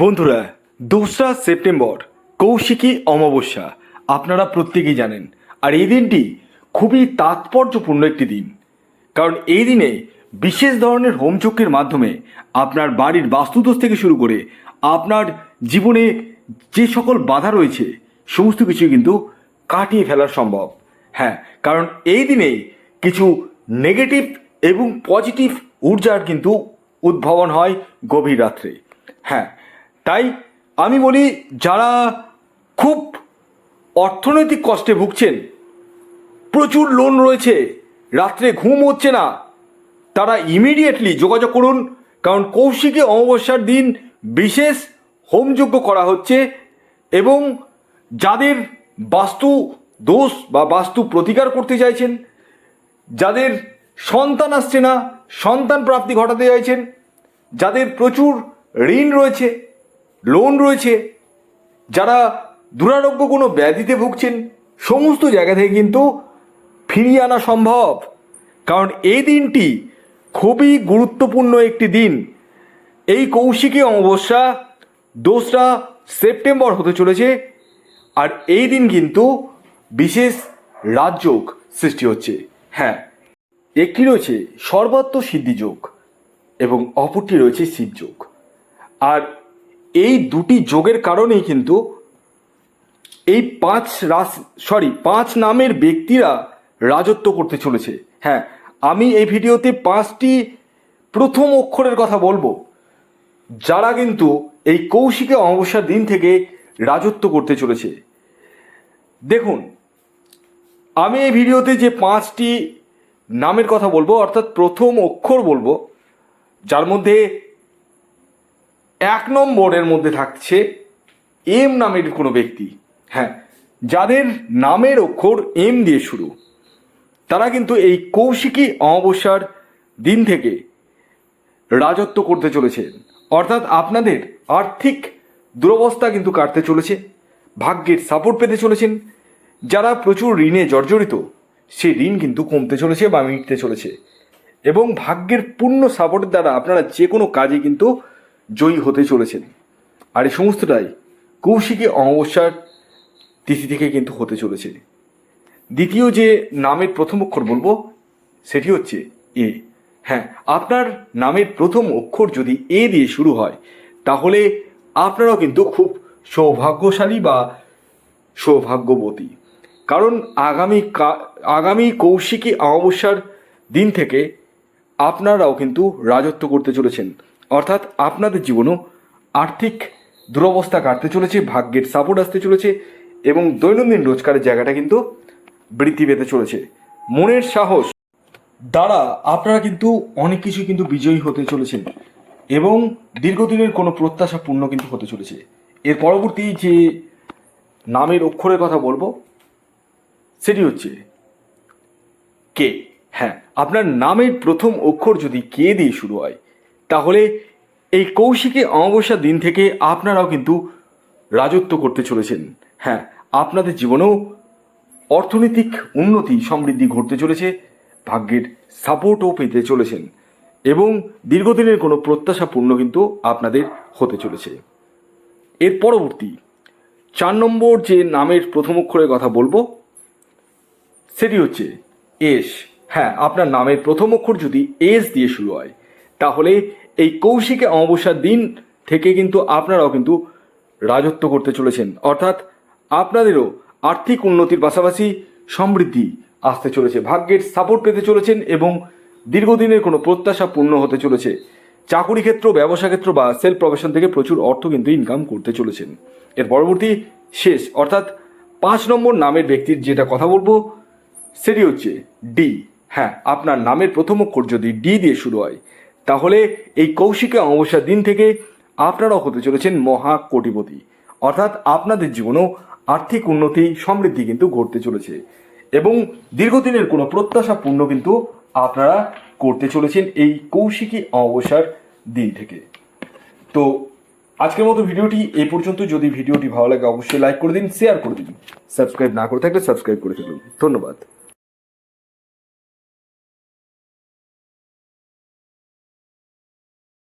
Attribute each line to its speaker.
Speaker 1: বন্ধুরা, দোসরা সেপ্টেম্বর, কৌশিকী অমাবস্যা, আপনারা প্রত্যেকেই জানেন। আর এই দিনটি খুবই তাৎপর্যপূর্ণ একটি দিন। কারণ এই দিনে বিশেষ ধরনের হোমযজ্ঞের মাধ্যমে আপনার বাড়ির বাস্তুদোষ থেকে শুরু করে আপনার জীবনে যে সকল বাধা রয়েছে, সমস্ত কিছু কিন্তু কাটিয়ে ফেলা সম্ভব। হ্যাঁ কারণ এই দিনেই কিছু নেগেটিভ এবং পজিটিভ ঊর্জার কিন্তু উদ্ভাবন হয় গভীর রাত্রে। হ্যাঁ তাই আমি বলি, যারা খুব অর্থনৈতিক কষ্টে ভুগছেন, প্রচুর লোন রয়েছে, রাত্রে ঘুম হচ্ছে না, তারা ইমিডিয়েটলি যোগাযোগ করুন, কারণ কৌশিকী অমাবস্যার দিন বিশেষ হোমযজ্ঞ করা হচ্ছে এবং যাদের বাস্তু দোষ বা বাস্তু প্রতিকার করতে চাইছেন, যাদের সন্তান আসছে না, সন্তান প্রাপ্তি ঘটাতে চাইছেন, যাদের প্রচুর ঋণ রয়েছে লোন রয়েছে। যারা দুরারোগ্য কোনো ব্যাধিতে ভুগছেন, সমস্ত জায়গা থেকে কিন্তু ফিরিয়ে আনা সম্ভব। কারণ এই দিনটি খুবই গুরুত্বপূর্ণ একটি দিন। এই কৌশিকী অমাবস্যা দোসরা সেপ্টেম্বর হতে চলেছে আর এই দিন কিন্তু বিশেষ রাজযোগ সৃষ্টি হচ্ছে। হ্যাঁ একটি রয়েছে সর্বাত্ম সিদ্ধিযোগ এবং অপরটি রয়েছে শিবযোগ আর এই দুটি যোগের কারণেই কিন্তু এই পাঁচ রাস সরি পাঁচ নামের ব্যক্তিরা রাজত্ব করতে চলেছে। হ্যাঁ আমি এই ভিডিওতে পাঁচটি প্রথম অক্ষরের কথা বলব, যারা কিন্তু এই কৌশিকে অমাবস্যার দিন থেকে রাজত্ব করতে চলেছে। দেখুন, আমি এই ভিডিওতে যে পাঁচটি নামের কথা বলব, অর্থাৎ প্রথম অক্ষর বলব, যার মধ্যে এক নম্বরের মধ্যে থাকছে এম নামের কোনো ব্যক্তি। হ্যাঁ যাদের নামের অক্ষর এম দিয়ে শুরু। তারা কিন্তু এই কৌশিকী অমাবস্যার দিন থেকে রাজত্ব করতে চলেছেন অর্থাৎ আপনাদের আর্থিক দুরবস্থা কিন্তু কাটতে চলেছে, ভাগ্যের সাপোর্ট পেতে চলেছেন। যারা প্রচুর ঋণে জর্জরিত, সেই ঋণ কিন্তু কমতে চলেছে বা মিটতে চলেছে। এবং ভাগ্যের পূর্ণ সাপোর্টের দ্বারা আপনারা যে কোনো কাজে কিন্তু জয়ী হতে চলেছেন। আর এই সমস্তটাই কৌশিকী অমাবস্যার তিথি থেকে কিন্তু হতে চলেছে। দ্বিতীয় যে নামের প্রথম অক্ষর বলব, সেটি হচ্ছে এ। হ্যাঁ আপনার নামের প্রথম অক্ষর যদি এ দিয়ে শুরু হয়, তাহলে আপনারাও কিন্তু খুব সৌভাগ্যশালী বা সৌভাগ্যবতী। কারণ আগামী আগামী কৌশিকী অমাবস্যার দিন থেকে আপনারাও কিন্তু রাজত্ব করতে চলেছেন। অর্থাৎ আপনাদের জীবনও আর্থিক দুরবস্থা কাটতে চলেছে, ভাগ্যের সাপোর্ট আসতে চলেছে এবং দৈনন্দিন রোজগারের জায়গাটা কিন্তু বৃদ্ধি পেতে চলেছে। মনের সাহস দ্বারা আপনারা কিন্তু অনেক কিছু কিন্তু বিজয়ী হতে চলেছেন এবং দীর্ঘদিনের কোনো প্রত্যাশা পূর্ণ কিন্তু হতে চলেছে। এর পরবর্তী যে নামের অক্ষরের কথা বলব, সেটি হচ্ছে কে? হ্যাঁ আপনার নামের প্রথম অক্ষর যদি কে দিয়ে শুরু হয় তাহলে এই কৌশিকী অমাবস্যার দিন থেকে আপনারাও কিন্তু রাজত্ব করতে চলেছেন। হ্যাঁ আপনাদের জীবনেও অর্থনৈতিক উন্নতি সমৃদ্ধি ঘটতে চলেছে, ভাগ্যের সাপোর্টও পেতে চলেছেন এবং দীর্ঘদিনের কোনো প্রত্যাশা পূর্ণ কিন্তু আপনাদের হতে চলেছে। এর পরবর্তী, চার নম্বর যে নামের প্রথম অক্ষরের কথা বলব, সেটি হচ্ছে এস। হ্যাঁ আপনার নামের প্রথম অক্ষর যদি এস দিয়ে শুরু হয় তাহলে এই কৌশিকে অমাবস্যার দিন থেকে কিন্তু আপনারাও কিন্তু রাজত্ব করতে চলেছেন। অর্থাৎ আপনাদেরও আর্থিক উন্নতির পাশাপাশি সমৃদ্ধি আসতে চলেছে, ভাগ্যের সাপোর্ট পেতে চলেছেন এবং দীর্ঘদিনের কোনো প্রত্যাশা পূর্ণ হতে চলেছে। চাকুরি ক্ষেত্র, ব্যবসা ক্ষেত্র বা সেলফ প্রফেশন থেকে প্রচুর অর্থ কিন্তু ইনকাম করতে চলেছেন। এর পরবর্তী শেষ, অর্থাৎ পাঁচ নম্বর নামের ব্যক্তির যেটা কথা বলব, সেটি হচ্ছে ডি। হ্যাঁ আপনার নামের প্রথম অক্ষর যদি ডি দিয়ে শুরু হয় তাহলে এই কৌশিকে অমাবস্যার দিন থেকে আপনারাও হতে চলেছেন মহা কোটিপতি অর্থাৎ আপনাদের জীবনেও আর্থিক উন্নতি, সমৃদ্ধি কিন্তু ঘটতে চলেছে। এবং দীর্ঘদিনের কোনো প্রত্যাশা পূর্ণ কিন্তু আপনারা করতে চলেছেন এই কৌশিকী অমাবস্যার দিন থেকে। তো আজকের মতো ভিডিওটি এই পর্যন্ত। যদি ভিডিওটি ভালো লাগে, অবশ্যই লাইক করে দিন শেয়ার করে দিন। সাবস্ক্রাইব না করে থাকলে সাবস্ক্রাইব করে ফেলুন। ধন্যবাদ।